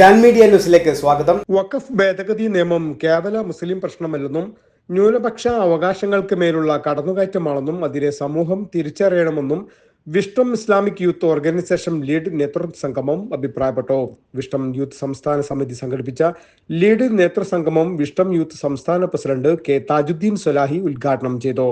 ജാൻ ന്യൂസിലേക്ക് സ്വാഗതം. വഖഫ് ഭേദഗതി നിയമം കേവല മുസ്ലിം പ്രശ്നമല്ലെന്നും ന്യൂനപക്ഷ അവകാശങ്ങൾക്ക് മേലുള്ള കടന്നുകയറ്റമാണെന്നും അതിനെ സമൂഹം തിരിച്ചറിയണമെന്നും Wisdom Islamic Youth Organisation lead നേതൃത്വ സംഗമം അഭിപ്രായപ്പെട്ടു. വിഷ്ടം യൂത്ത് സംസ്ഥാന സമിതി സംഘടിപ്പിച്ച ലീഡ് നേതൃസംഗമം വിഷ്ടം യൂത്ത് സംസ്ഥാന പ്രസിഡന്റ് കെ താജുദ്ദീൻ സൊലാഹി ഉദ്ഘാടനം ചെയ്തു.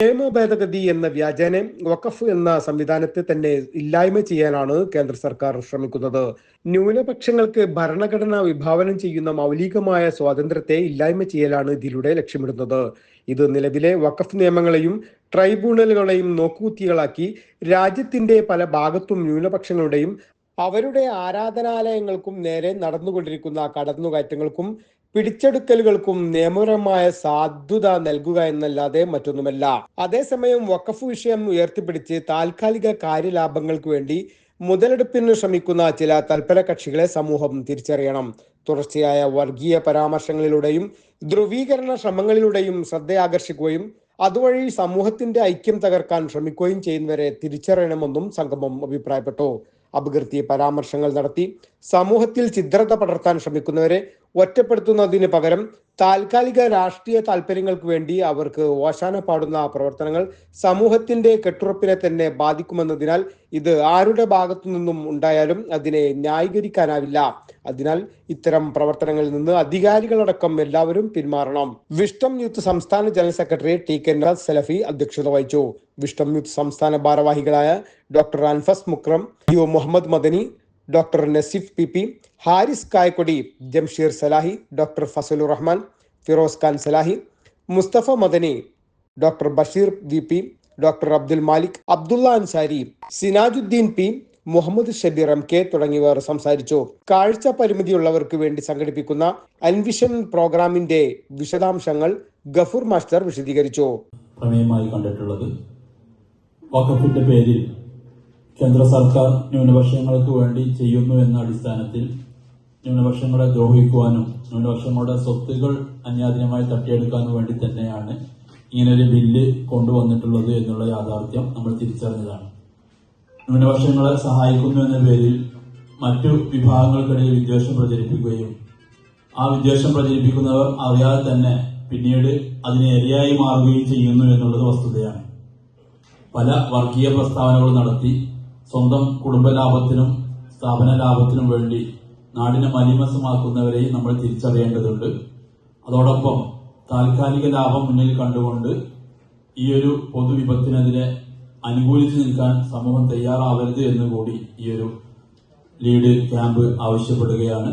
നിയമ ഭേദഗതി എന്ന വ്യാജേന വഖഫ് എന്ന സംവിധാനത്തെ തന്നെ ഇല്ലായ്മ ചെയ്യാനാണ് കേന്ദ്ര സർക്കാർ ശ്രമിക്കുന്നത്. ന്യൂനപക്ഷങ്ങൾക്ക് ഭരണഘടന വിഭാവനം ചെയ്യുന്ന മൗലികമായ സ്വാതന്ത്ര്യത്തെ ഇല്ലായ്മ ചെയ്യലാണ് ഇതിലൂടെ ലക്ഷ്യമിടുന്നത്. ഇത് നിലവിലെ വഖഫ് നിയമങ്ങളെയും ട്രൈബ്യൂണലുകളെയും നോക്കുകുത്തികളാക്കി രാജ്യത്തിന്റെ പല ഭാഗത്തും ന്യൂനപക്ഷങ്ങളുടെയും അവരുടെ ആരാധനാലയങ്ങൾക്കും നേരെ നടന്നുകൊണ്ടിരിക്കുന്ന കടന്നുകയറ്റങ്ങൾക്കും പിടിച്ചെടുക്കലുകൾക്കും നിയമപരമായ സാധുത നൽകുക എന്നല്ലാതെ മറ്റൊന്നുമല്ല. അതേസമയം വഖഫ് വിഷയം ഉയർത്തിപ്പിടിച്ച് താൽക്കാലിക കാര്യലാഭങ്ങൾക്ക് വേണ്ടി മുതലെടുപ്പിന് ശ്രമിക്കുന്ന ചില തൽപര കക്ഷികളെ സമൂഹം തിരിച്ചറിയണം. തുടർച്ചയായ വർഗീയ പരാമർശങ്ങളിലൂടെയും ധ്രുവീകരണ ശ്രമങ്ങളിലൂടെയും ശ്രദ്ധയാകർഷിക്കുകയും അതുവഴി സമൂഹത്തിന്റെ ഐക്യം തകർക്കാൻ ശ്രമിക്കുകയും ചെയ്യുന്നവരെ തിരിച്ചറിയണമെന്നും സംഗമം അഭിപ്രായപ്പെട്ടു. അപകീർത്തി പരാമർശങ്ങൾ നടത്തി സമൂഹത്തിൽ ചിദ്രത പടർത്താൻ ശ്രമിക്കുന്നവരെ ഒറ്റപ്പെടുത്തുന്നതിന് പകരം താൽക്കാലിക രാഷ്ട്രീയ താല്പര്യങ്ങൾക്ക് വേണ്ടി അവർക്ക് ഓശാന പാടുന്ന പ്രവർത്തനങ്ങൾ സമൂഹത്തിന്റെ കെട്ടുറപ്പിനെ തന്നെ ബാധിക്കുമെന്നതിനാൽ ഇത് ആരുടെ ഭാഗത്തു നിന്നും ഉണ്ടായാലും അതിനെ ന്യായീകരിക്കാനാവില്ല. അതിനാൽ ഇത്തരം പ്രവർത്തനങ്ങളിൽ നിന്ന് അധികാരികളടക്കം എല്ലാവരും പിന്മാറണം. വിഷ്ടം യൂത്ത് സംസ്ഥാന general secretary T K Navas Salafi അധ്യക്ഷത വഹിച്ചു. വിഷ്ടം യൂത്ത് സംസ്ഥാന ഭാരവാഹികളായ doctor Anfas Mukram U Muhammad Madani doctor Naseef P P Haris Kayakkodi Jamsheer Salahi doctor Fazlur Rahman Firoz Khan Salahi Musthafa Madani doctor Basheer V P doctor Abdul Malik Abdulla Ansari Sinajudheen P Muhammad Shabeer M K തുടങ്ങിയവർ സംസാരിച്ചു. കാഴ്ച പരിമിതിയുള്ളവർക്ക് വേണ്ടി സംഘടിപ്പിക്കുന്ന അൻവിഷൻ പ്രോഗ്രാമിന്റെ വിശദാംശങ്ങൾ Gafoor master വിശദീകരിച്ചു. പ്രമേയമായി കണ്ടിട്ടുള്ളത്. വഖഫിന്റെ പേരിൽ കേന്ദ്ര സർക്കാർ ന്യൂനപക്ഷങ്ങൾക്ക് വേണ്ടി ചെയ്യുന്നു എന്ന അടിസ്ഥാനത്തിൽ ന്യൂനപക്ഷങ്ങളെ ദ്രോഹിക്കുവാനും ന്യൂനപക്ഷങ്ങളുടെ സ്വത്തുകൾ അന്യാധീനമായി തട്ടിയെടുക്കാനും വേണ്ടി തന്നെയാണ് ഇങ്ങനൊരു ബില്ല് കൊണ്ടുവന്നിട്ടുള്ളത് എന്നുള്ള യാഥാർത്ഥ്യം നമ്മൾ തിരിച്ചറിഞ്ഞതാണ്. ന്യൂനപക്ഷങ്ങളെ സഹായിക്കുന്നു എന്ന പേരിൽ മറ്റു വിഭാഗങ്ങൾക്കിടയിൽ വിദ്വേഷം പ്രചരിപ്പിക്കുകയും ആ വിദ്വേഷം പ്രചരിപ്പിക്കുന്നവർ അറിയാതെ തന്നെ പിന്നീട് അതിനെ ഇരയായി മാറുകയും ചെയ്യുന്നു എന്നുള്ളത് വസ്തുതയാണ്. പല വർഗീയ പ്രസ്താവനകൾ നടത്തി സ്വന്തം കുടുംബ ലാഭത്തിനും സ്ഥാപന ലാഭത്തിനും വേണ്ടി നാടിനെ മലിമസമാക്കുന്നവരെയും നമ്മൾ തിരിച്ചറിയേണ്ടതുണ്ട്. അതോടൊപ്പം താൽക്കാലിക ലാഭം മുന്നിൽ കണ്ടുകൊണ്ട് ഈ ഒരു പൊതുവിപത്തിനെതിരെ അനുകൂലിച്ചു നിൽക്കാൻ സമൂഹം തയ്യാറാവരുത് എന്നുകൂടി ഈ ഒരു ലീഡ് ക്യാമ്പ് ആവശ്യപ്പെടുകയാണ്.